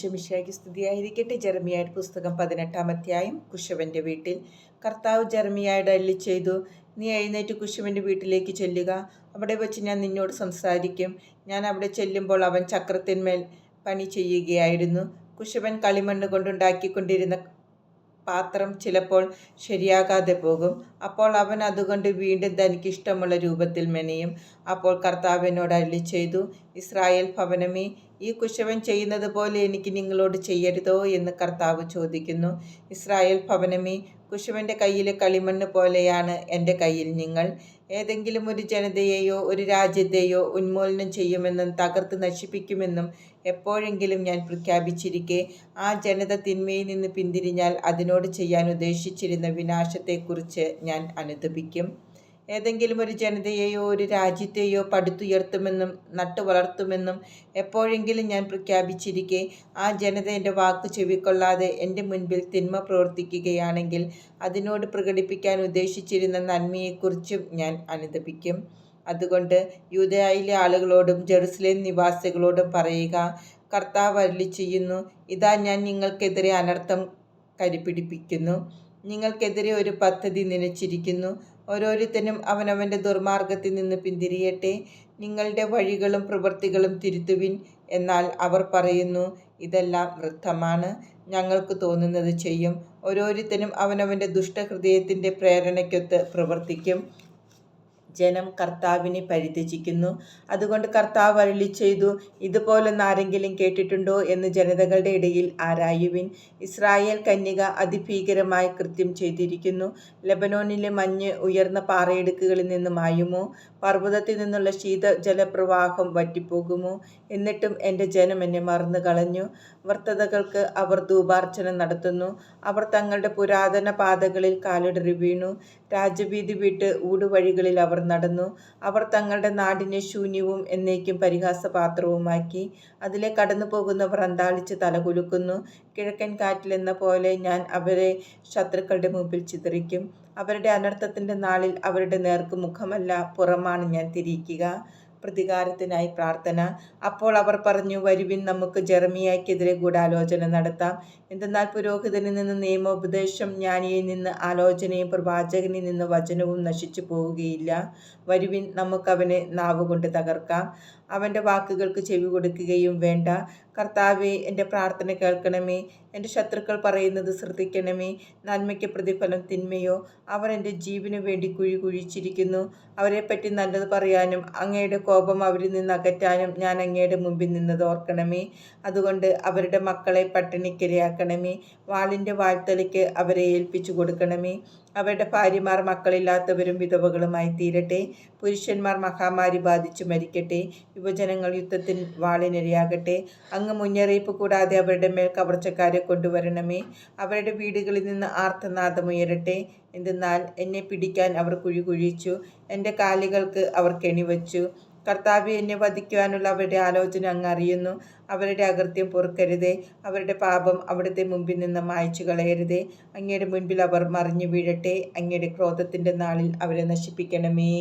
ശമിഷായ്ക്ക് സ്തുതിയായിരിക്കട്ടെ. ജെർമിയായുടെ പുസ്തകം പതിനെട്ടാം അധ്യായം കുശവന്റെ വീട്ടിൽ. കർത്താവ് ജെർമിയായുടെ അല്ലി ചെയ്തു. നീ എഴുന്നേറ്റ് കുശവന്റെ വീട്ടിലേക്ക് ചെല്ലുക. അവിടെ വെച്ച് ഞാൻ നിന്നോട് സംസാരിക്കും. ഞാൻ അവിടെ ചെല്ലുമ്പോൾ അവൻ ചക്രത്തിന്മേൽ പണി ചെയ്യുകയായിരുന്നു. കുശവൻ കളിമണ്ണ് കൊണ്ടുണ്ടാക്കിക്കൊണ്ടിരുന്ന പാത്രം ചിലപ്പോൾ ശരിയാകാതെ പോകും. അപ്പോൾ അവൻ അതുകൊണ്ട് വീണ്ടും തനിക്കിഷ്ടമുള്ള രൂപത്തിൽ മെനയും. അപ്പോൾ കർത്താവിനോട് അല്ലി ചെയ്തു ഇസ്രായേൽ ഭവനമേ ഈ കുശവൻ ചെയ്യുന്നത് പോലെ എനിക്ക് നിങ്ങളോട് ചെയ്യരുതോ? എന്ന് കർത്താവ് ചോദിക്കുന്നു. ഇസ്രായേൽ ഭവനമേ കുശവന്റെ കയ്യിലെ കളിമണ്ണ് പോലെയാണ് എന്റെ കയ്യിൽ നിങ്ങൾ. ഏതെങ്കിലും ഒരു ജനതയെയോ ഒരു രാജ്യത്തെയോ ഉന്മൂലനം ചെയ്യുമെന്നും തകർത്ത് നശിപ്പിക്കുമെന്നും എപ്പോഴെങ്കിലും ഞാൻ പ്രഖ്യാപിച്ചിരിക്കെ ആ ജനത തിന്മയിൽ നിന്ന് പിന്തിരിഞ്ഞാൽ അതിനോട് ചെയ്യാൻ ഉദ്ദേശിച്ചിരുന്ന വിനാശത്തെക്കുറിച്ച് ഞാൻ അനുദപിക്കും. ഏതെങ്കിലും ഒരു ജനതയെയോ ഒരു രാജ്യത്തെയോ പടുത്തുയർത്തുമെന്നും നട്ടു വളർത്തുമെന്നും എപ്പോഴെങ്കിലും ഞാൻ പ്രഖ്യാപിച്ചിരിക്കെ ആ ജനത എന്റെ വാക്ക് ചെവിക്കൊള്ളാതെ എന്റെ മുൻപിൽ തിന്മ പ്രവർത്തിക്കുകയാണെങ്കിൽ അതിനോട് പ്രകടിപ്പിക്കാൻ ഉദ്ദേശിച്ചിരുന്ന നന്മയെക്കുറിച്ചും ഞാൻ അനുദപിക്കും. അതുകൊണ്ട് യൂതയായിലെ ആളുകളോടും ജെറുസലേം നിവാസികളോടും പറയുക കർത്താവ് അരുളി ചെയ്യുന്നു ഇതാ ഞാൻ നിങ്ങൾക്കെതിരെ അനർത്ഥം കരിപിടിപ്പിക്കുന്നു. നിങ്ങൾക്കെതിരെ ഒരു പദ്ധതി നനച്ചിരിക്കുന്നു. ഓരോരുത്തനും അവനവന്റെ ദുർമാർഗത്തിൽ നിന്ന് പിന്തിരിയട്ടെ. നിങ്ങളുടെ വഴികളും പ്രവൃത്തികളും തിരുത്തുവിൻ എന്നാൽ അവർ പറയുന്നു ഇതെല്ലാം വൃദ്ധമാണ്. ഞങ്ങൾക്ക് തോന്നുന്നത് ചെയ്യും. ഓരോരുത്തനും അവനവന്റെ ദുഷ്ടഹൃദയത്തിന്റെ പ്രേരണയ്ക്കൊത്ത് പ്രവർത്തിക്കും. ജനം കർത്താവിനെ പരിത്യജിക്കുന്നു. അതുകൊണ്ട് കർത്താവ് അരുളി ചെയ്തു ഇതുപോലൊന്ന് ആരെങ്കിലും കേട്ടിട്ടുണ്ടോ? എന്ന് ജനതകളുടെ ഇടയിൽ ആരായുവിൻ. ഇസ്രായേൽ കന്യക അതിഭീകരമായി കൃത്യം ചെയ്തിരിക്കുന്നു. ലബനോനിലെ മഞ്ഞ് ഉയർന്ന പാറയിടുക്കുകളിൽ നിന്ന് മായുമോ പർവതത്തിൽ നിന്നുള്ള ശീത ജലപ്രവാഹം വറ്റിപ്പോകുമോ? എന്നിട്ടും എന്റെ ജനം എന്നെ മറന്നു കളഞ്ഞു വർത്തതകൾക്ക് അവർ ധൂപാർച്ചന നടത്തുന്നു. അവർ തങ്ങളുടെ പുരാതന പാതകളിൽ കാലിടറി വീണു. രാജവീതി വിട്ട് ഊടുവഴികളിൽ അവർ നടന്നു. അവർ തങ്ങളുടെ നാടിനെ ശൂന്യവും എന്നേക്കും പരിഹാസപാത്രവുമാക്കി അതിലെ കടന്നു പോകുന്നവർ അന്താളിച്ച് തലകുലുക്കുന്നു കിഴക്കൻ കാറ്റിലെന്ന പോലെ ഞാൻ അവരെ ശത്രുക്കളുടെ മുമ്പിൽ ചിതറിക്കും. അവരുടെ അനർത്ഥത്തിന്റെ നാളിൽ അവരുടെ നേർക്ക് മുഖമല്ല പുറമാണ് ഞാൻ തിരിക്കുക. പ്രതികാരത്തിനായി പ്രാർത്ഥന. അപ്പോൾ അവർ പറഞ്ഞു വരുവിൻ നമുക്ക് ജെറമിയയ്ക്കെതിരെ ഗൂഢാലോചന നടത്താം. എന്തെന്നാൽ പുരോഹിതനിൽ നിന്ന് നിയമോപദേശം ജ്ഞാനിയിൽ നിന്ന് ആലോചനയും പ്രവാചകനിൽ നിന്ന് വചനവും നശിച്ചു പോവുകയില്ല. വരുവിൻ നമുക്കവനെ നാവുകൊണ്ട് തകർക്കാം. അവന്റെ വാക്കുകൾക്ക് ചെവി കൊടുക്കുകയും വേണ്ട. കർത്താവെ എന്റെ പ്രാർത്ഥന കേൾക്കണമേ. എന്റെ ശത്രുക്കൾ പറയുന്നത് ശ്രദ്ധിക്കണമേ. നന്മയ്ക്ക് പ്രതിഫലം തിന്മയോ. അവർ എന്റെ ജീവന് വേണ്ടി കുഴി കുഴിച്ചിരിക്കുന്നു. അവരെപ്പറ്റി നല്ലത് പറയാനും അങ്ങയുടെ കോപം അവരിൽ നിന്ന് അകറ്റാനും ഞാൻ അങ്ങയുടെ മുമ്പിൽ നിന്നത് ഓർക്കണമേ. അതുകൊണ്ട് അവരുടെ മക്കളെ പട്ടിണിക്കിരയാക്കണമേ. വാളിന്റെ വാഴ്ത്തലയ്ക്ക് അവരെ ഏൽപ്പിച്ചു കൊടുക്കണമേ. അവരുടെ ഭാര്യമാർ മക്കളില്ലാത്തവരും വിധവകളുമായി തീരട്ടെ പുരുഷന്മാർ മഹാമാരി ബാധിച്ചു മരിക്കട്ടെ. യുവജനങ്ങൾ യുദ്ധത്തിൽ വാളിനിരയാകട്ടെ. അങ്ങ് മുന്നറിയിപ്പ് കൂടാതെ അവരുടെ മേൽ കവർച്ചക്കാരെ കൊണ്ടുവരണമേ. അവരുടെ വീടുകളിൽ നിന്ന് ആർത്തനാദമുയരട്ടെ എന്തെന്നാൽ എന്നെ പിടിക്കാൻ അവർ കുഴി കുഴിച്ചു എന്റെ കാലുകൾക്ക് അവർ കെണിവച്ചു. കർത്താവ് എന്നെ വധിക്കുവാനുള്ള അവരുടെ ആലോചന അങ്ങ് അറിയുന്നു. അവരുടെ അകൃത്യം പൊറുക്കരുതേ. അവരുടെ പാപം അവിടുത്തെ മുമ്പിൽ നിന്ന് മായ്ച്ചു കളയരുതേ. അങ്ങയുടെ മുൻപിൽ അവർ മറിഞ്ഞു വീഴട്ടെ. അങ്ങയുടെ ക്രോധത്തിന്റെ നാളിൽ അവരെ നശിപ്പിക്കണമേ.